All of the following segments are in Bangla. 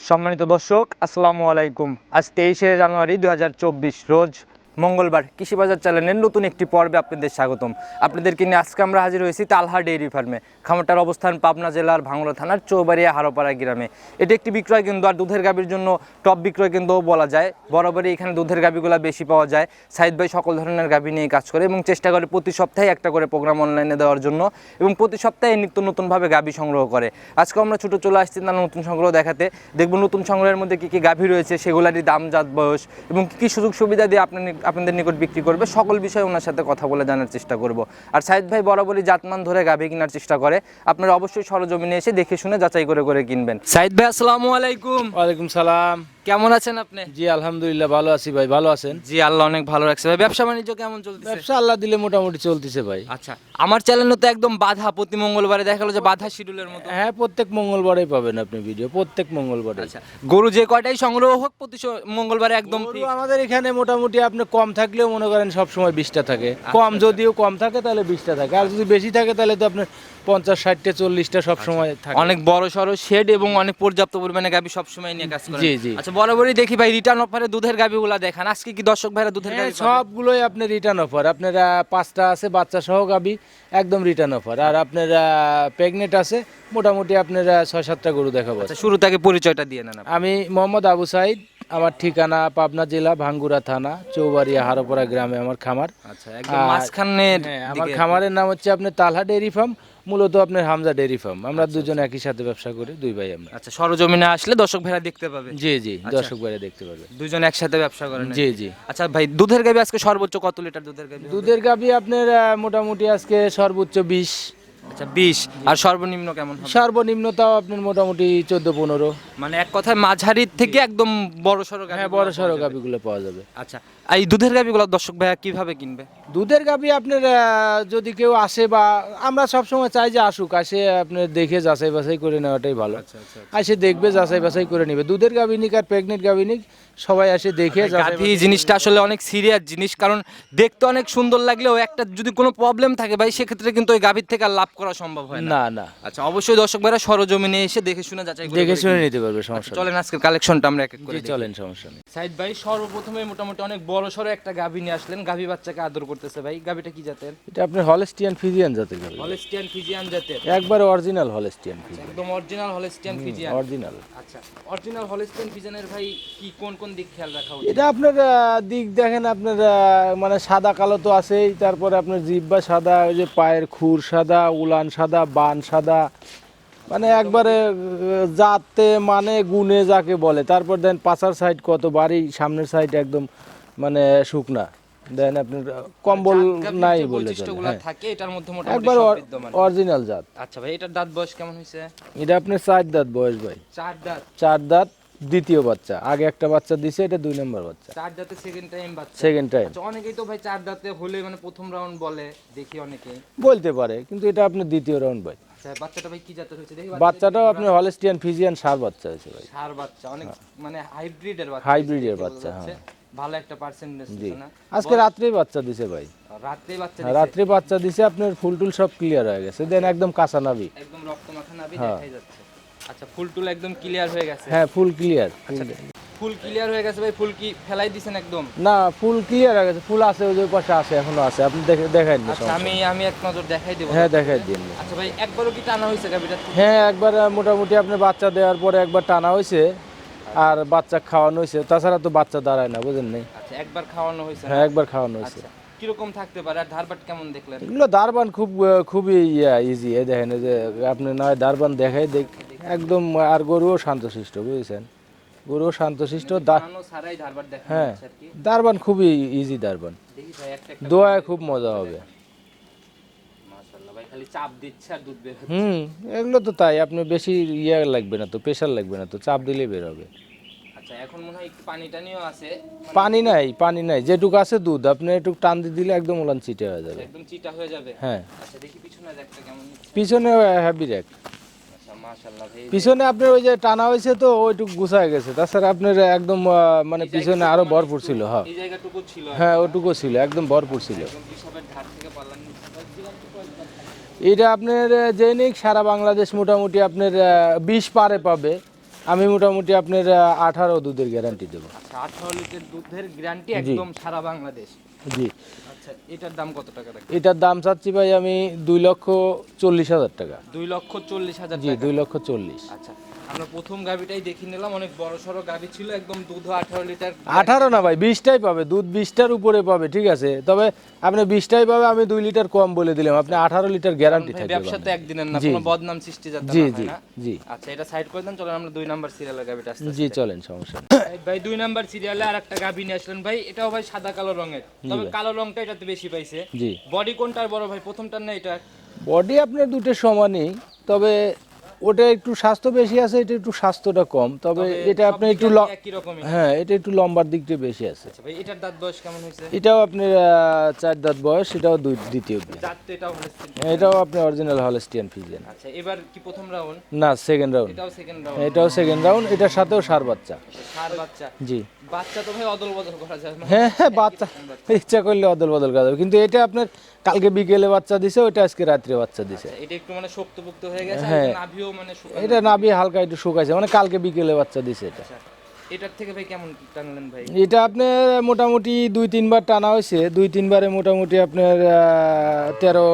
সম্মানিত দর্শক আসসালামু আলাইকুম। আজ তেইশে জানুয়ারি দুই হাজার চব্বিশ রোজ মঙ্গলবার কৃষি বাজার চ্যানেলের নতুন একটি পর্বে আপনাদের স্বাগতম। আপনাদেরকে নিয়ে আজকে আমরা হাজির হয়েছি তালহা ডেইরি ফার্মে। খামারটার অবস্থান পাবনা জেলার ভাঙড়া থানার চৌবাড়িয়া হারোপাড়া গ্রামে। এটি একটি বিক্রয় কেন্দ্র আর দুধের গাভীর জন্য টপ বিক্রয় কেন্দ্রও বলা যায়। বরাবরই এখানে দুধের গাভীগুলো বেশি পাওয়া যায়। সাইদ ভাই সকল ধরনের গাভী নিয়ে কাজ করে এবং চেষ্টা করে প্রতি সপ্তাহে একটা করে প্রোগ্রাম অনলাইনে দেওয়ার জন্য এবং প্রতি সপ্তাহে নিত্য নতুনভাবে গাভী সংগ্রহ করে। আজকে আমরা ছোটো চলে আসছি তার নতুন সংগ্রহ দেখাতে। দেখব নতুন সংগ্রহের মধ্যে কী কী গাভী রয়েছে, সেগুলারই দাম, জাত, বয়স এবং কী কী সুযোগ সুবিধা দিয়ে আপনার নি- আপনাদের নিকট বিক্রি করবে। সকল বিষয়ে ওনার সাথে কথা বলে জানার চেষ্টা করব। আর সাইদ ভাই বরাবরই জাতমান ধরে গাভী কেনার চেষ্টা করে। আপনারা অবশ্যই সরজমিনে এসে দেখে শুনে যাচাই করে করে কিনবেন। সাইদ ভাই আসসালামু আলাইকুম। ওয়ালাইকুম সালাম। কেমন আছেন আপনি? জি আলহামদুলিল্লাহ ভালো আছি ভাই ভালো আছেন? জি আল্লাহ অনেক ভালো রাখছে। ভাই ব্যবসা বাণিজ্য কেমন চলতেছে? ব্যবসা আল্লাহ দিলে মোটামুটি চলতেছে ভাই। আচ্ছা আমার চ্যানেলে তো একদম বাধা প্রতি মঙ্গলবারে দেখা গেলো যে বাধা শিডিউলের মতো। হ্যাঁ প্রত্যেক মঙ্গলবারেই পাবেন আপনি ভিডিও প্রত্যেক মঙ্গলবারে। আচ্ছা গরু যে কয়টাই সংগ্রহ হোক প্রতি মঙ্গলবারে একদম আমাদের এখানে মোটামুটি আপনি কম থাকলেও মনে করেন সব সময় বিশটা থাকে। কম যদিও কম থাকে তাহলে বিশটা থাকে। আর যদি বেশি থাকে তাহলে তো আপনার পঞ্চাশ ষাটটা চল্লিশটা সব সময় থাকে। অনেক বড় সড়ো শেড এবং অনেক পর্যাপ্ত পরিমাণে গাবি সবসময় নিয়ে কাজ করে জি, জি। আচ্ছা বরাবরই দেখি ভাই রিটার্ন অফারে দুধের গাবিগুলা দেখান। আজকে কি দর্শক ভাইরা দুধের হ্যাঁ, গাবি সবগুলোই আপনার রিটার্ন অফার আপনারা পাঁচটা আছে বাচ্চা সহ গাবি একদম রিটার্ন অফার আর আপনারা প্রেগনেন্ট আছে মোটামুটি আপনারা ছয় সাতটা গরু দেখাবো। আচ্ছা শুরু থেকে পরিচয়টা দিয়ে নেন আমি মোহাম্মদ আবু সাইদ আমার ঠিকানা পাবনা জেলা ভাঙ্গুরা থানা চৌবাড়িয়া হারোপাড়া গ্রামে আমার খামার। আচ্ছা একদম আর- হ্যাঁ আমার খামারের নাম হচ্ছে আপনার তালহা ডেয়ারি ফার্ম। মূলত আপনার হামজা ডেয়ারি ফার্ম। আমরা দুজন একই সাথে ব্যবসা করি দুই ভাই আমরা। আচ্ছা সরজমিনে আসলে দর্শক ভাইরা দেখতে পাবে। জি জি দর্শক ভাইরা দেখতে পাবে। দুজন একসাথে ব্যবসা করেন জি জি। আচ্ছা ভাই দুধের গাবি আজকে সর্বোচ্চ কত লিটার দুধের গাবি দুধের গাবি আপনার মোটামুটি আজকে সর্বোচ্চ বিশ। আচ্ছা বিশ। আর সর্বনিম্ন কেমন হবে? সর্বনিম্নতাও আপনার মোটামুটি চোদ্দ পনেরো। মানে এক কথায় মাঝারির থেকে একদম বড় সড়ো হ্যাঁ বড় সড়ো পাওয়া যাবে। আচ্ছা এই দুধের দর্শক ভাইয়া কীভাবে কিনবে? দুধের গাবি আপনার যদি কেউ আসে বা আমরা সবসময় চাই যে আসুক আসে আপনার দেখে যাচাই বাছাই করে নেওয়াটাই ভালো। আসে দেখবে যাচাই বাছাই করে নেবে। দুধের গাবি নিক আর প্রেগনেন্ট গাবি নিক সবাই আসে দেখে যাচাই জিনিসটা আসলে অনেক সিরিয়াস জিনিস কারণ দেখতে অনেক সুন্দর লাগলেও একটা যদি কোনো প্রবলেম থাকে ভাই সেক্ষেত্রে কিন্তু ওই গাভীর থেকে আর লাভ করা সম্ভব হয় না। না আচ্ছা অবশ্যই দর্শক ভাইরা সরজমিনে এসে দেখে শুনে যাচাই করে দেখে শুনে নিতে পারবে সমস্যা নেই। চলেন আজকের কালেকশনটা আমরা এক এক করে চলেন সমস্যা নেই। সাইদ ভাই সর্বপ্রথমে মোটামুটি অনেক বড় সড়ো একটা গাভী নিয়ে আসলেন। গাভী বাচ্চাকে আদর করতেছে ভাই। গাভীটা কি জাতের? এটা আপনার হলেস্টিয়ান ফিজিয়ান জাতের গাবি হলেস্টিয়ান ফিজিয়ান জাতের। একবার অরিজিনাল হলেস্টিয়ান ফিজিয়ান একদম অরিজিনাল হলেস্টিয়ান ফিজিয়ান অরিজিনাল আচ্ছা অরিজিনাল হলেস্টিয়ান ফিজিয়ানের ভাই কি কোন কোন দিক খেয়াল রাখা উচিত? এটা আপনার দিক দেখেন আপনার মানে সাদা কালো তো আছেই তারপরে আপনার জিব্বা সাদা ওই যে পায়ের খুর সাদা উলান সাদা বান সাদা মানে একবারে জাতে মানে গুনে যাকে বলে। তারপর দেন পাছার সাইড কত বাড়ি সামনের সাইড একদম মানে শুকনা। দেন আপনার কম্বল নাই বলে হ্যাঁ। থাকে এটার মধ্যে মোটামুটি একবার অরিজিনাল জাত। আচ্ছা ভাই এটার দাঁত বয়স কেমন হয়েছে? এটা আপনার চার দাঁত বয়স ভাই। চার দাঁত? চার দাঁত দ্বিতীয় বাচ্চা। আগে একটা বাচ্চা দিছে এটা দুই নম্বর বাচ্চা। চার দাঁতে সেকেন্ড টাইম বাচ্চা। সেকেন্ড টাইম আচ্ছা অনেকেই তো ভাই চার দাঁতে হলে মানে প্রথম রাউন্ড বলে দেখি অনেকেই। বলতে পারে কিন্তু এটা আপনার দ্বিতীয় রাউন্ড ভাই। আচ্ছা বাচ্চাটা ভাই কি জাতের হয়েছে? দেখি বাচ্চাটাও আপনি হলেস্টিয়ান ফিজিয়ান সার বাচ্চা হয়েছে ভাই। সার বাচ্চা অনেক মানে হাইব্রিডের বাচ্চা। এর বাচ্চা, যাচ্ছে। ভালো একটা পার্সেন্টেজ না? আজকে রাত্রেই বাচ্চা দিছে ভাই। রাত্রে বাচ্চা হ্যাঁ, দিছে, রাত্রে বাচ্চা দিছে আপনার ফুল টুল সব ক্লিয়ার হয়ে গেছে। দেন একদম কাঁচা নাবি একদম রক্ত মাখা নাবি হ্যাঁ। দেখাই যাচ্ছে। আচ্ছা ফুল টুল একদম ক্লিয়ার হয়ে গেছে। হ্যাঁ ফুল ক্লিয়ার ফুল ক্লিয়ার হয়ে গেছে ভাই ফুল কি ফেলাই দিছেন একদম? না ফুল ক্লিয়ার হয়ে গেছে ফুল আছে ওই পাশে আছে এখনও আছে আপনি দেখে দেখাই দিন আচ্ছা আমি আমি এক নজর দেখাই দেবো। হ্যাঁ দেখাই দিন। আচ্ছা ভাই একবারও কি টানা হয়েছে গাভিটা হ্যাঁ একবার মোটামুটি আপনি বাচ্চা দেওয়ার পরে একবার টানা হয়েছে আর বাচ্চা খাওয়ানো হয়েছে তাছাড়া তো বাচ্চা দাঁড়ায় না বুঝেন নাই? আচ্ছা একবার খাওয়ানো হয়েছে হ্যাঁ একবার খাওয়ানো হয়েছে। আচ্ছা। কীরকম থাকতে পারে আর ধারবাট কেমন দেখলেন? এগুলো দারবান খুব খুবই ইয়া ইজি এই দেখেন যে আপনি নয় দারবান দেখাই দেখ একদম আর গরুও শান্তশিষ্ট বুঝেছেন? গরুও শান্তশিষ্ট হ্যাঁ দারবান খুবই ইজি দারবান দোয়ায় খুব মজা হবে। হুম এগুলো তো তাই আপনি বেশি ইয়ে লাগবে না তো প্রেশার লাগবে না তো চাপ দিলেই বের হবে। আচ্ছা এখন মনে হয় একটু পানি টানিও আছে পানি নাই পানি নাই। যেটুকু আছে দুধ। আপনি একটু টান দিয়ে দিলে একদম উলান চিটে হয়ে যাবে। একদম চিটা হয়ে যাবে? হ্যাঁ। আচ্ছা দেখি পিছনে একটা কেমন পিছনে র্যাক আচ্ছা মাশাআল্লাহ ভাই। পিছনে আপনার ওই যে টানা হয়েছে তো ওইটুকু গুছায় গেছে। তাছাড়া আপনার একদম মানে পিছনে আরও ভরপুর ছিল হ্যাঁ। হ্যাঁ ওটুকু ছিল একদম ভরপুর ছিল। এটা আপনার যে নিক সারা বাংলাদেশ মোটামুটি আপনার বিষ পারে পাবে। আমি মোটামুটি আপনার আঠারো দুধের গ্যারান্টি দেবো। আচ্ছা আঠারো লিটার দুধের গ্যারান্টি একদম সারা বাংলাদেশ। জি। আচ্ছা এটার দাম কত টাকা এটার দাম চাচ্ছি ভাই আমি দুই লক্ষ চল্লিশ হাজার টাকা। দুই লক্ষ চল্লিশ হাজার জি দুই লক্ষ চল্লিশ। আচ্ছা আমরা প্রথম গাভিটাই দেখে নিলাম অনেক বড় সড়ো গাভি ছিল একদম দুধ আঠারো লিটার। আঠারো না ভাই বিশটাই পাবে দুধ বিশটার উপরে পাবে ঠিক আছে। তবে আপনি বিশটাই পাবে আমি দুই লিটার কম বলে দিলাম আপনি আঠারো লিটার গ্যারান্টি থাকবে ব্যবসা তো একদিনের না কোনো বদনাম সৃষ্টি যাতে জি না জি জি। আচ্ছা এটা সাইড করে দেন চলেন আমরা দুই নাম্বার সিরিয়ালের গাভিটা আসতে জি চলেন সমস্যা। ভাই দুই নাম্বার সিরিয়ালে আর একটা গাভি নিয়ে আসলেন ভাই এটাও ভাই সাদা কালো রঙের। তবে কালো রংটা এটাতে বেশি পাইছে। জি। বডি কোনটার বড় ভাই? প্রথমটার না এটা বডি আপনার দুটো সমানই তবে ওটা একটু স্বাস্থ্য বেশি আছে এটা একটু স্বাস্থ্যটা কম। তবে এটা আপনি একটু হ্যাঁ এটা একটু লম্বার দিকটা বেশি আছে। আচ্ছা এটার দাঁত বয়স কেমন হয়েছে? এটাও আপনার আহ, চার দাঁত বয়স এটাও দুই দ্বিতীয় দাঁত এটাও আপনি অরিজিনাল হলস্টিয়ান ফিজিয়ান আচ্ছা এবার কি প্রথম রাউন্ড না সেকেন্ড রাউন্ড এটাও সেকেন্ড রাউন্ড এটাও সেকেন্ড রাউন্ড এটার সাথেও সার বাচ্চা। সার বাচ্চা। জি। বাচ্চা তো ভাই অদল বদল করা যায় হ্যাঁ হ্যাঁ বাচ্চা ইচ্ছা করলে অদল বদল করা যাবে। কিন্তু এটা আপনার কালকে বিকেলে বাচ্চা দিছে ওটা আজকে রাত্রে বাচ্চা দিছে। আচ্ছা, এটা একটু মানে শক্তপুক্ত হয়ে গেছে হ্যাঁ। এটা নাভিও মানে এটা নাবি হালকা একটু শুকাইছে। মানে কালকে বিকেলে বাচ্চা দিছে এটা। আচ্ছা, এটার থেকে ভাই কেমন টানলেন ভাই? এটা আপনার মোটামুটি দুই তিনবার টানা হয়েছে। দুই তিনবারে মোটামুটি আপনার তেরো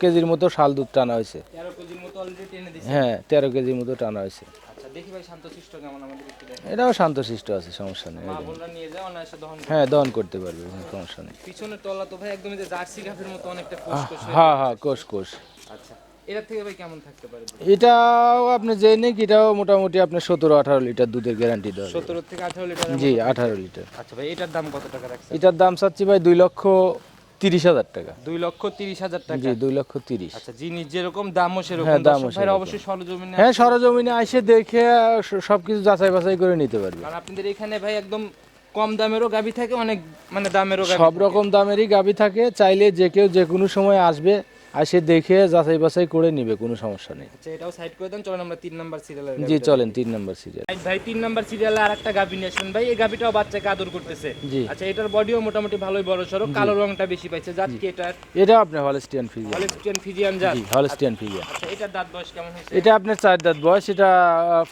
কেজির মতো শাল দুধ টানা হয়েছে। তেরো কেজির মতো অলরেডি টেনে হ্যাঁ তেরো কেজির মতো টানা হয়েছে। আচ্ছা দেখি ভাই শান্তশিষ্ট কেমন আমাদের একটু দেখেন। এটাও শান্তশিষ্ট আছে সমস্যা নেই। বোনরা নিয়ে যায় অনায়াসে দহন হ্যাঁ দহন করতে পারবে সমস্যা নেই। পিছনের তলা তো ভাই একদম যে জার্সি গাভের মতো অনেকটা কোষ হ্যাঁ হ্যাঁ কোষ কোষ আচ্ছা। এটার থেকে ভাই কেমন থাকতে পারে? এটাও আপনি যে এটাও মোটামুটি আপনার সতেরো আঠারো লিটার দুধের গ্যারান্টি দেওয়া যাবে। সতেরো থেকে আঠারো লিটার জি আঠারো লিটার। আচ্ছা ভাই এটার দাম কত টাকা রাখছে এটার দাম চাচ্ছি ভাই দুই লক্ষ তিরিশ হাজার টাকা। দুই লক্ষ তিরিশ হাজার টাকা। জি দুই লক্ষ তিরিশ। আচ্ছা জিনিস যেরকম দামও সেরকম। হ্যাঁ, দামও দর্শক অবশ্যই সরজমিনে হ্যাঁ সরজমিনে এসে দেখে সবকিছু যাচাই বাছাই করে নিতে পারবে। কারণ আপনাদের এখানে ভাই একদম কম দামেরও গাবি থাকে অনেক মানে দামেরও সব রকম দামেরই গাবি থাকে। চাইলে যে কেউ যে কোনো সময় আসবে এসে দেখে যাচাই বাছাই করে নিবে কোনো সমস্যা নেই। আচ্ছা এটাও সাইড করে দেন চলেন আমরা তিন নাম্বার সিরিয়ালের জি চলেন তিন নম্বর সিরিয়াল ভাই তিন নাম্বার সিরিয়ালে আর একটা গাবি নিয়ে আসলেন ভাই এই গাবিটাও বাচ্চাকে আদর করতেছে। জি। আচ্ছা এটার বডিও মোটামুটি ভালোই বড় সড়ো কালো রংটা বেশি পাইছে। জাত কি এটার? এটা আপনার হলস্টিয়ান ফিজিয়ান হলিস্টিয়ান ফিজিয়ান জাত। জি হলস্টিয়ান ফিজিয়ান আচ্ছা এটার দাঁত বয়স কেমন হয়েছে? এটা আপনার চার দাঁত বয়স এটা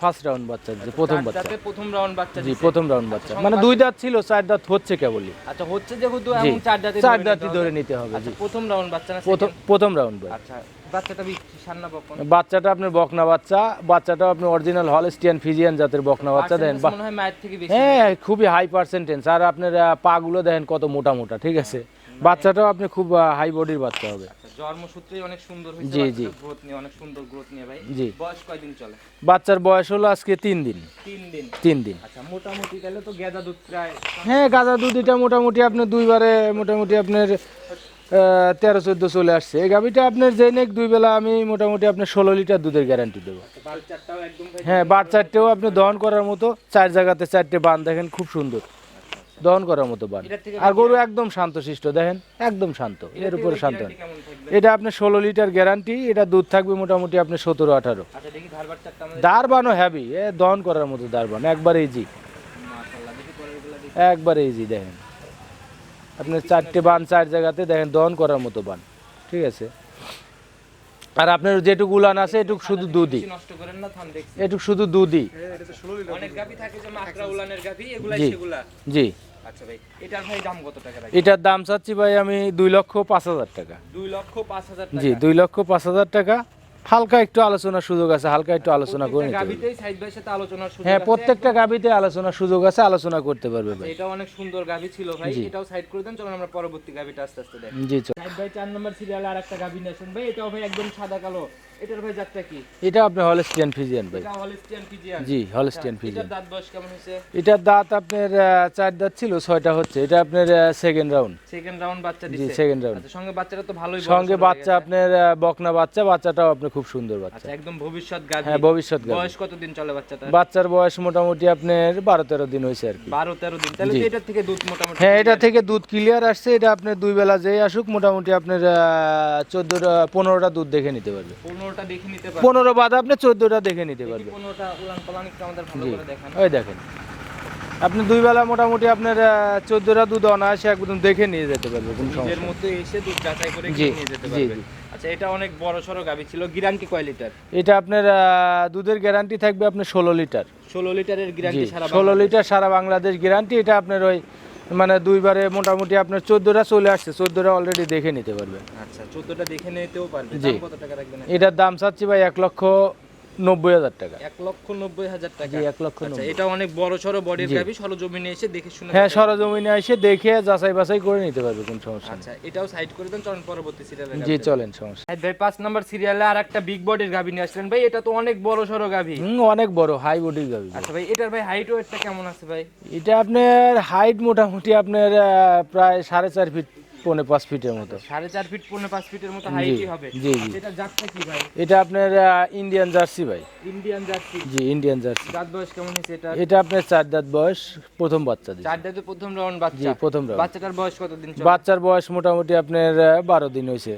ফার্স্ট রাউন্ড বাচ্চা দিচ্ছে প্রথম বাচ্চা। প্রথম রাউন্ড বাচ্চা জি প্রথম রাউন্ড বাচ্চা। মানে দুই দাঁত ছিল চার দাঁত হচ্ছে কেবলই। আচ্ছা হচ্ছে যেহেতু এমন চার দাঁতে চার দাঁতই ধরে নিতে হবে জি। আচ্ছা প্রথম রাউন্ড বাচ্চা না প্রথম প্রথম রাউন্ড বয় আচ্ছা বাচ্চাটা আপনার বকনা বাচ্চা বাচ্চাটাও আপনি অরিজিনাল হলস্টিয়ান ফিজিয়ান জাতের বকনা বাচ্চা দেন মনে হয় হ্যাঁ খুবই হাই পার্সেন্টেজ আর আপনার পাগুলো দেখেন কত মোটা মোটা ঠিক আছে? বাচ্চাটাও আপনি খুব হাই বডির বাচ্চা হবে। আচ্ছা, জন্মসূত্রেই অনেক সুন্দর হয়েছে জি, জি। গ্রোথ নিয়ে অনেক সুন্দর গ্রোথ নিয়ে ভাই। জি। বয়স কয়দিন চলে? বাচ্চার বয়স হলো আজকে তিন দিন। তিন দিন। তিন দিন। আচ্ছা মোটামুটি তাহলে তো গেদা দুধ প্রায় হ্যাঁ গাঁদা দুধ এটা মোটামুটি আপনার দুইবারে মোটামুটি আপনার তেরো চোদ্দ চলে আসছে। এই গাভিটা আপনার যে নেক দুই বেলা আমি মোটামুটি আপনার ষোলো লিটার দুধের গ্যারান্টি দেবো। হ্যাঁ বার চারটেও আপনি দহন করার মতো চার জায়গাতে চারটে বান দেখেন খুব সুন্দর। দহন করার মতো বান। আর গরু একদম শান্তশিষ্ট দেখেন একদম শান্ত। এর উপরে শান্ত এটা আপনার ষোলো লিটার গ্যারান্টি এটা দুধ থাকবে মোটামুটি আপনি সতেরো আঠারো। আচ্ছা দারবানও হ্যাভি এ দহন করার মতো দারবান একবার ইজি একবার ইজি দেখেন। আপনার চারটে বান চার জায়গাতে দেখেন দহন করার মতো বান। ঠিক আছে? আর আপনার যেটুকু উলান আছে এটুকু শুধু দুধই। বেশি নষ্ট করেন না থাম দেখছি। এটুক শুধু দুধই। জি। জি। আচ্ছা এটার দাম কত টাকা রাখি এটার দাম চাচ্ছি ভাই আমি দুই লক্ষ পাঁচ হাজার টাকা। দুই লক্ষ পাঁচ হাজার জি টাকা। দুই লক্ষ পাঁচ হাজার টাকা। হালকা একটু আলোচনার সুযোগ আছে হালকা একটু আলোচনা করে নিতে হ্যাঁ প্রত্যেকটা গাবিতে আলোচনার সুযোগ আছে আলোচনা করতে পারবে ভাই। এটা অনেক সুন্দর গাভি ছিল ভাই এটাও সাইড করে দেন চলুন আমরা পরবর্তী গাভিটা আস্তে আস্তে দেখি। জি চল। ভাই চার নম্বর সিরিয়ালে আর একটা গাভি নেছেন ভাই এটাও ভাই একদম সাদা কালো। এটার ভাই জাতটা কি? এটা আপনি হলস্টিয়ান ফিজিয়ান ভাই। এটা হলিস্টিয়ান ফিজিয়ান জি হলস্টিয়ান এটার দাঁত বয়স কেমন হয়েছে? এটার দাঁত আপনার চার দাঁত ছিল ছয়টা হচ্ছে। এটা আপনার সেকেন্ড রাউন্ড সেকেন্ড রাউন্ড বাচ্চা জি সেকেন্ড রাউন্ড আচ্ছা সঙ্গে বাচ্চাটা তো ভালোই সঙ্গে বাচ্চা আপনার বকনা বাচ্চা বাচ্চাটাও আপনার খুব সুন্দর বাচ্চা। আচ্ছা একদম ভবিষ্যৎ গাভি। হ্যাঁ ভবিষ্যৎ গাভী। বয়স কতদিন চলে বাচ্চাটা বাচ্চার বয়স মোটামুটি আপনার বারো তেরো দিন হয়েছে আর কি। বারো তেরো দিন। তাহলে এটার থেকে দুধ মোটামুটি হ্যাঁ এটা থেকে দুধ ক্লিয়ার আসছে। এটা আপনার দুই বেলা যেই আসুক মোটামুটি আপনার চোদ্দোটা পনেরোটা দুধ দেখে নিতে পারবে। পনেরোটা দেখে নিতে পনেরো বাদ আপনি চোদ্দোটা দেখে নিতে পারবে। পনেরোটা উলান পালান একটু আমাদের ভালো করে দেখান। ওই দেখেন। আপনি দুই বেলা মোটামুটি আপনার চোদ্দোটা দুধ অনায়াসে একদম দেখে নিয়ে যেতে পারবে কোনো সমস্যা। মতো এসে দুধ যাচাই করে নিয়ে যেতে পারবে। আচ্ছা এটা অনেক বড় সড়ো গাভী ছিল। গ্যারান্টি কয় লিটার? এটা আপনার দুধের গ্যারান্টি থাকবে আপনার ষোলো লিটার। ষোলো লিটারের গ্যারান্টি সারা ষোলো। লিটার সারা বাংলাদেশ গ্যারান্টি। এটা আপনার ওই মানে দুইবারে মোটামুটি আপনার চোদ্দোটা চলে আসছে চোদ্দোটা অলরেডি দেখে নিতে পারবেন। আচ্ছা চোদ্দটা দেখে নিতেও পারবেন। কত টাকা রাখবেন এটার দাম চাচ্ছি ভাই এক লক্ষ নব্বই হাজার টাকা। এক লক্ষ নব্বই হাজার টাকা। এক লক্ষ আচ্ছা এটা অনেক বড় সড়ো বডির। গাভী সরজমিনে এসে দেখে শুনে হ্যাঁ সরজমিনে এসে দেখে যাচাই বাছাই করে নিতে পারবে কোনো সমস্যা আচ্ছা এটাও সাইড করে দেন চলুন পরবর্তী সিরিয়ালে জি চলেন সমস্যা। ভাই পাঁচ নাম্বার সিরিয়ালে আর একটা বিগ বডির গাভী নিয়ে আসলেন। ভাই এটা তো অনেক বড় সড়ো গাভী। হুম অনেক বড় হাই বডির গাবি আচ্ছা ভাই এটার ভাই হাইট ওয়েটটা কেমন আছে ভাই? এটা আপনার হাইট মোটামুটি আপনার প্রায় সাড়ে চার ফিট পৌনে পাঁচ ফিটের মতো। সাড়ে চার ফিট পনেরো পাঁচ ফিটের মতো হাইটই হবে। জি, জি। এটা জাতটা কি ভাই? এটা আপনার ইন্ডিয়ান জার্সি ভাই। ইন্ডিয়ান জার্সি জি ইন্ডিয়ান জার্সি দাঁত বয়স কেমন হয়েছে এটা? এটা আপনার চার দাঁত বয়স প্রথম বাচ্চা দিচ্ছে চারটাতে প্রথম রাউন্ড জি বাচ্চা প্রথম round। বাচ্চাটার বয়স কতদিন চলে? বাচ্চার বয়স মোটামুটি আপনার বারো দিন হয়েছে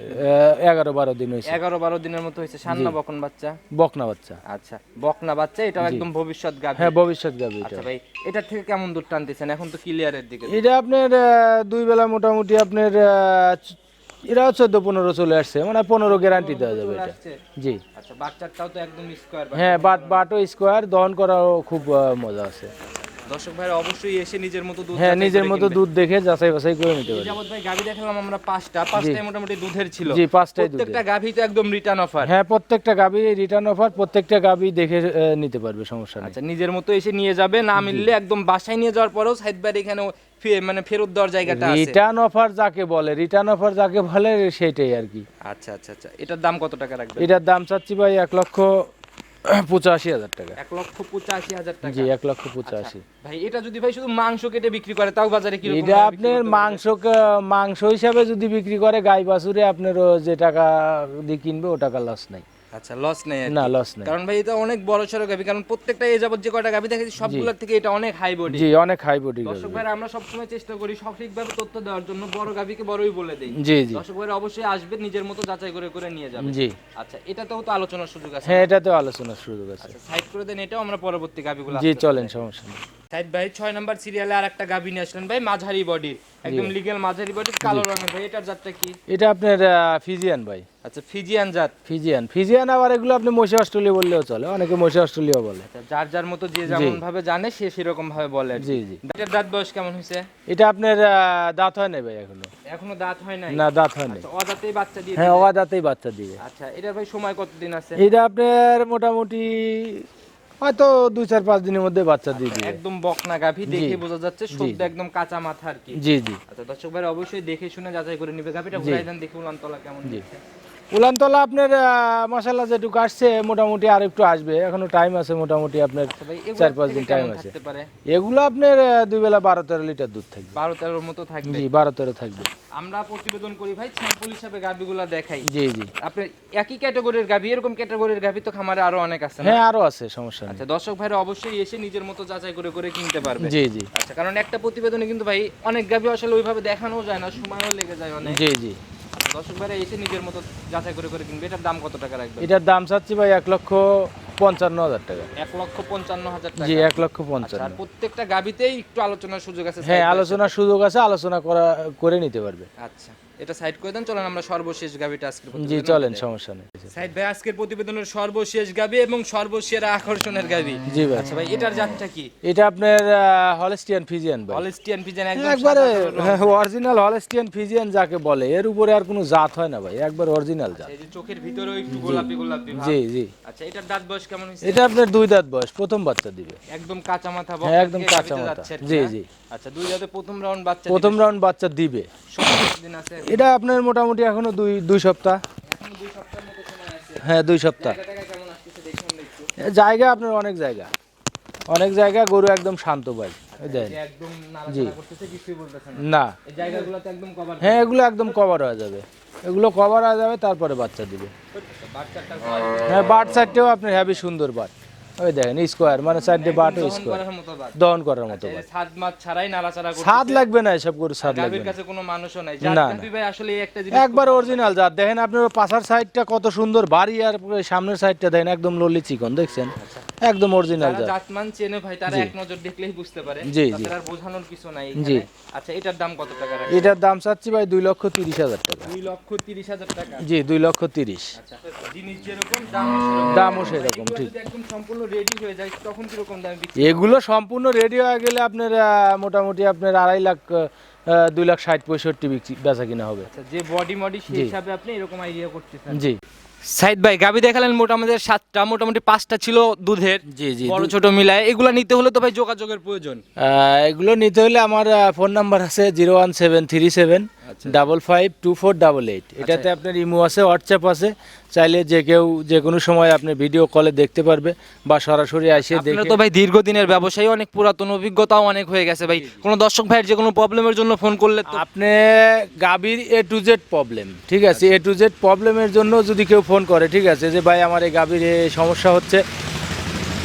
এগারো বারো দিন হয়েছে। এগারো বারো দিনের মতো হয়েছে সান্না বকন বাচ্চা। বকনা বাচ্চা। আচ্ছা বকনা বাচ্চা এটা একদম ভবিষ্যৎ গাভী। হ্যাঁ ভবিষ্যৎ এটা। আচ্ছা ভাই এটার থেকে কেমন দূর টানতেছেন? এখন তো ক্লিয়ারের দিকে। এটা আপনার দুই বেলা মোটামুটি আপনার এরাও চোদ্দ পনেরো চলে আসছে। মানে পনেরো গ্যারান্টি দেওয়া যাবে এটা। জি। আচ্ছা বাচ্চাটাও তো একদম স্কোয়ার হ্যাঁ বাট বাটও স্কোয়ার দহন করাও খুব মজা আছে। দর্শক ভাই অবশ্যই এসে নিজের মতো দুধ হ্যাঁ নিজের মতো দুধ দেখে যাচাই বাছাই করে নিতে যাবত ভাই গাভী দেখালাম আমরা পাঁচটা। পাঁচটাই মোটামুটি দুধের ছিল। জি পাঁচটাই দুধ প্রত্যেকটা গাভী তো একদম রিটার্ন অফার হ্যাঁ প্রত্যেকটা গাবি রিটার্ন অফার প্রত্যেকটা গাবি দেখে নিতে পারবে সমস্যা নেই। আচ্ছা নিজের মতো এসে নিয়ে যাবে না মিললে একদম বাসায় নিয়ে যাওয়ার পরেও সাইড বাড়ি এখানে মানে ফেরত দেওয়ার জায়গাটা আছে। রিটার্ন অফার যাকে বলে রিটার্ন অফার যাকে বলে সেটাই আর কি। আচ্ছা আচ্ছা আচ্ছা। এটার দাম কত টাকা রাখবেন? এটার দাম চাচ্ছি ভাই এক লক্ষ পঁচাশি হাজার টাকা। এক লক্ষ পঁচাশি হাজার টাকা। জি এক লক্ষ পঁচাশি। ভাই এটা যদি ভাই শুধু মাংস কেটে বিক্রি করে তাও বাজারে কি এটা আপনার মাংস মাংস হিসাবে যদি বিক্রি করে গাই বাছুরে আপনার যে টাকা দিয়ে কিনবে ও টাকা লস নাই। আচ্ছা লস নেই না লস নাই। কারণ ভাই এটা অনেক বড় সড়ো গাভি কারণ প্রত্যেকটা এই যাবত যে কয়টা গাভি দেখেছি সবগুলোর থেকে এটা অনেক হাই বডি জি অনেক হাই বডি দর্শক ভাইরা আমরা সবসময় চেষ্টা করি সঠিকভাবে তথ্য দেওয়ার জন্য বড় গাভিকে বড়ই বলে দেই। জি জি। দর্শক ভাইরা অবশ্যই আসবে নিজের মতো যাচাই করে করে নিয়ে যাবে জি। আচ্ছা এটাতেও তো আলোচনার সুযোগ আছে। হ্যাঁ এটাতেও আলোচনার সুযোগ আছে। আচ্ছা সাইড করে দেন এটাও আমরা পরবর্তী গাভিগুলো জি চলেন সমস্যা নেই। সাইড ভাই ছয় নাম্বার সিরিয়ালে আর একটা গাভি নিয়ে আসলেন। ভাই মাঝারি বডি একদম লিগেল মাঝারি বডি কালো রঙের। ভাই এটার জাতটা কি? এটা আপনার ফিজিয়ান ভাই। আচ্ছা ফিজিয়ান জাত? ফিজিয়ান। ফিজিয়ান আবার এগুলো আপনি অস্ট্রেলিয়া বললেও চলে অনেকে অস্ট্রেলিয়া বলে। আচ্ছা, যার যার মতো যে যেমন ভাবে জানে সে সেরকম ভাবে বলে। জি জি। এটার দাঁত বয়স কেমন হয়েছে? এটা আপনার দাঁত হয় নাই ভাই এখনও? এখনও দাঁত হয় নাই? না দাঁত হয় নাই। আচ্ছা, অদাঁতেই বাচ্চা দিয়ে হ্যাঁ অবাদাতেই বাচ্চা দিবে আচ্ছা এটার ভাই সময় কতদিন আছে? এটা আপনার মোটামুটি হয়তো দুই চার পাঁচ দিনের মধ্যে বাচ্চা দিয়ে দিবে। একদম বকনা গাভী দেখে বোঝা যাচ্ছে শুদ্ধ একদম কাঁচা মাথা আর কি। জি জি। আচ্ছা দর্শক ভাই অবশ্যই দেখে শুনে যাচাই করে নিবে গাভীটা। ঘুরাই দেন দেখি উলান তলা কেমন। দিচ্ছে। উলানতলা আপনার মশালা যেটুকু আসছে মোটামুটি আর একটু আসবে। এখনও টাইম আছে মোটামুটি আপনার আচ্ছা চার পাঁচ দিন time আছে। এগুলো আপনার দুই বেলা বারো তেরো লিটার দুধ থাকবে। বারো তেরোর মতো থাকবে? জি বারো তেরো থাকবে। আমরা প্রতিবেদন করি ভাই স্যাম্পল হিসাবে গাভীগুলা দেখাই। জি জি। আপনার একই ক্যাটাগরির গাভী এরকম ক্যাটাগরির গাভী তো খামারে আরও অনেক আছে হ্যাঁ আরও আছে সমস্যা আচ্ছা দর্শক ভাইরা অবশ্যই এসে নিজের মতো যাচাই করে করে কিনতে পারবে। জি জি। আচ্ছা কারণ একটা প্রতিবেদনে কিন্তু ভাই অনেক গাভী আসলে ওইভাবে দেখানো যায় না সময়ও লেগে যায় অনেক। জি জি। দর্শক ভাইরা এসে নিজের মতো যাচাই করে করে কিনবে এটার দাম কত টাকা রাখবে এটার দাম চাচ্ছি ভাই এক লক্ষ পঞ্চান্ন হাজার টাকা। এক লক্ষ পঞ্চান্ন হাজার টাকা। জি এক লক্ষ আচ্ছা, পঞ্চান্ন প্রত্যেকটা গাবিতেই একটু আলোচনার সুযোগ আছে হ্যাঁ আলোচনার সুযোগ আছে আলোচনা করা করে নিতে পারবে। আচ্ছা। এটা সাইড করে দেন চলেন আমরা সর্বশেষ গাবিটা আজকের জি চলেন সমস্যা নেই। সাইড ভাই আজকের প্রতিবেদনের সর্বশেষ গাবি এবং সর্বসেরা আকর্ষণের গাবি। জি ভাই। আচ্ছা ভাই এটার জাতটা কি? এটা আপনার হলস্টিয়ান ফিজিয়ান ভাই। হলিস্টিয়ান পিজন একদম একবারে। অরিজিনাল হলস্টিয়ান ফিজিয়ান যাকে বলে এর উপরে আর কোনো জাত হয় না ভাই একবার অরিজিনাল জাত। এই যে চোখের ভিতরেও একটু গোলাপি গোলাপি ভাব। জি জি। আচ্ছা এটার দাঁত বয়স কেমন হয়েছে? এটা আপনার দুই দাঁত বয়স প্রথম বাচ্চা দিবে। একদম কাঁচা মাথা হ্যাঁ, একদম কাঁচা মাথা। জি? জি। আচ্ছা দুই দাঁতে প্রথম রাউন্ড বাচ্চা প্রথম রাউন্ড বাচ্চা দিবে। সময় দিন আছে এটা আপনার মোটামুটি এখনও দুই দুই সপ্তাহ। হ্যাঁ দুই সপ্তাহ। জায়গা আপনার অনেক জায়গা। অনেক জায়গা গরু একদম শান্ত ভাই। বলতেছে না। হ্যাঁ এগুলো একদম কভার হয়ে যাবে। এগুলো কভার হয়ে যাবে তারপরে বাচ্চা দিবে। হ্যাঁ বাট সাইডটাও আপনার হ্যাভি সুন্দর বাট ওই দেখেন স্কোয়ার মানে সাইডে বাটও স্কোয়ার বাট দহন করার মতো এই ছাদ মাছ ছাড়াই লাগবে না এসব গরু স্বাদ লাগবে না। কাছে কোনো মানুষও নাই। না, যার না। গাভী ভাই আসলে একটা জিনিস একবার অরিজিনাল জাত। দেখেন আপনার পাশার সাইডটা কত সুন্দর বাড়ি আর সামনের সাইডটা দেখেন একদম ললি চিকন দেখছেন? একদম অরিজিনাল জাত। জাতমান চেনে ভাই তারা এক নজর দেখলেই বুঝতে পারে। জি, জি। আর বোঝানোর কিছু নাই জি। আচ্ছা এটার দাম কত টাকা এটার দাম চাচ্ছি ভাই দুই লক্ষ তিরিশ হাজার টাকা। দুই লক্ষ তিরিশ হাজার টাকা? জি দুই লক্ষ তিরিশ। আচ্ছা জিনিস যেরকম দাম দামও সেরকম, ঠিক। একদম সম্পূর্ণ রেডি হয়ে যায় তখন কীরকম দামে বিক্রি এগুলো সম্পূর্ণ রেডি হয়ে গেলে আপনার মোটামুটি আপনার আড়াই লাখ দুই লাখ ষাট পঁয়ষট্টি বেচা কিনা হবে। আচ্ছা যে বডি মডি সেই হিসাবে আপনি এরকম আইডিয়া করতেছেন। জি। সাইদ ভাই গাবি দেখালেন মোটামুটি সাতটা মোটামুটি পাঁচটা ছিল দুধের। জি জি বড় ছোট মিলায়। এগুলো নিতে হলে তো ভাই যোগাযোগের প্রয়োজন। এগুলো নিতে হলে আমার ফোন নাম্বার আছে zero one seven three seven double five two four double eight. এটাতে আপনার ইমো আছে হোয়াটসঅ্যাপ আছে। চাইলে যে কেউ যে কোনো সময় আপনি ভিডিও কলে দেখতে পারবে বা সরাসরি আপনারা দেখে তো ভাই দীর্ঘদিনের ব্যবসায়ী অনেক পুরাতন অভিজ্ঞতাও অনেক হয়ে গেছে ভাই। কোনো দর্শক ভাইয়ের যে কোনো প্রবলেমের জন্য ফোন করলে তো আপনি গাবির এ টু জেড প্রবলেম ঠিক আছে? এ টু জেড প্রবলেমের জন্য যদি কেউ ফোন করে ঠিক আছে? যে ভাই আমার এই গাভীর সমস্যা হচ্ছে।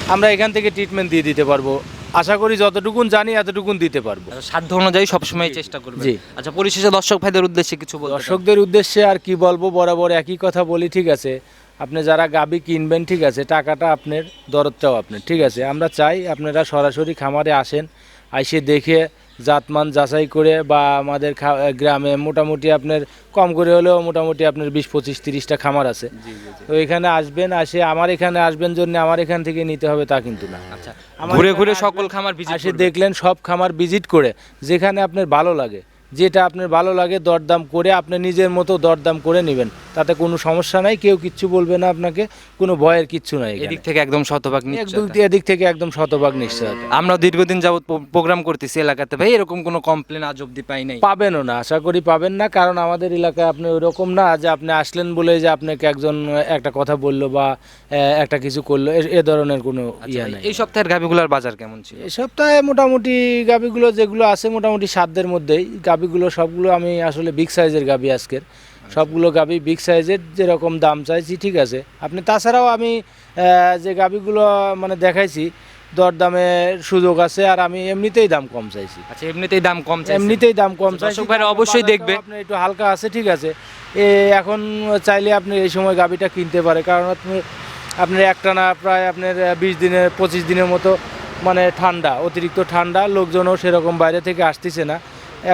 আমরা এখান থেকে ট্রিটমেন্ট দিয়ে দিতে পারব। আশা করি যতটুকুন জানি এতটুকুন দিতে পারব। আচ্ছা, সাধ্য অনুযায়ী সবসময় চেষ্টা করবেন। জি। আচ্ছা পরিশেষে দর্শক ভাইদের উদ্দেশ্যে কিছু দর্শকদের উদ্দেশ্যে আর কি বলব? বরাবর একই কথা বলি ঠিক আছে? আপনি যারা গাবি কিনবেন ঠিক আছে টাকাটা আপনার দরদটাও আপনার ঠিক আছে? আমরা চাই আপনারা সরাসরি খামারে আসেন আইসে দেখে জাতমান যাচাই করে বা আমাদের গ্রামে মোটামুটি আপনার কম করে হলেও মোটামুটি আপনার বিশ পঁচিশ তিরিশটা খামার আছে। তো এখানে আসবেন আসে আমার এখানে আসবেন জন্য আমার এখান থেকে নিতে হবে তা কিন্তু না। আচ্ছা ঘুরে ঘুরে সকল খামার আসে দেখলেন সব খামার ভিজিট করে যেখানে আপনার ভালো লাগে। যেটা আপনার ভালো লাগে দরদাম করে আপনি নিজের মতো দরদাম করে নেবেন। তাতে কোনো সমস্যা নাই কেউ কিচ্ছু বলবে না আপনাকে কোনো ভয়ের কিচ্ছু নাই এদিক থেকে একদম শতভাগ একদম এদিক থেকে একদম শতভাগ নিশ্চয়তা। আমরা দীর্ঘদিন যাবত প্রোগ্রাম করতেছি এলাকাতে ভাই এরকম কোনো কমপ্লেন আজ অব্দি পাই নাই। পাবেনও না আশা করি পাবেন না কারণ আমাদের এলাকায় আপনি ওইরকম না যে আপনি আসলেন বলে যে আপনাকে একজন একটা কথা বলল বা একটা কিছু করল এ- ধরনের কোনো আচ্ছা ইয়া নাই। এই সপ্তাহের গাভিগুলোর বাজার কেমন ছিল? এই সপ্তাহে মোটামুটি গাবিগুলো যেগুলো আছে মোটামুটি সাধ্যের মধ্যেই গাবিগুলো সবগুলো আমি আসলে বিগ সাইজের গাবি আজকের। সবগুলো গাবি বিগ সাইজের যেরকম দাম চাইছি ঠিক আছে। আপনি তাছাড়াও আমি যে গাবিগুলো মানে দেখাইছি দরদামের সুযোগ আছে আর আমি এমনিতেই দাম কম চাইছি। আচ্ছা এমনিতেই দাম কম চাই এমনিতেই দাম কম চাইছি। অবশ্যই দেখবে। আপনি একটু হালকা আছে ঠিক আছে। এ এখন চাইলে আপনি এই সময় গাবিটা কিনতে পারে কারণ আপনি আপনার একটানা প্রায় আপনার বিশ দিনের পঁচিশ দিনের মতো মানে ঠান্ডা অতিরিক্ত ঠান্ডা লোকজনও সেরকম বাইরে থেকে আসতেছে না।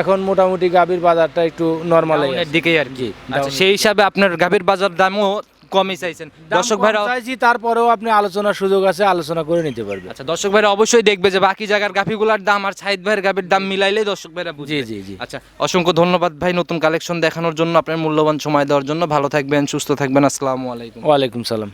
এখন মোটামুটি গাভীর বাজারটা একটু নর্মাল দিকেই আর কি। আচ্ছা সেই হিসাবে আপনার গাভির বাজার দামও কমই চাইছেন। দর্শক ভাইরা চাইছি তারপরেও আপনি আলোচনার সুযোগ আছে আলোচনা করে নিতে পারবেন। আচ্ছা দর্শক ভাইরা অবশ্যই দেখবে যে বাকি জায়গার গাভিগুলার দাম আর সাইদ ভাইয়ের গাভির দাম মিলাইলেই দর্শক ভাইরা বুঝবে। জি জি জি। আচ্ছা অসংখ্য ধন্যবাদ ভাই নতুন কালেকশন দেখানোর জন্য আপনার মূল্যবান সময় দেওয়ার জন্য। ভালো থাকবেন সুস্থ থাকবেন আসসালামু আলাইকুম। ওয়ালাইকুম সালাম।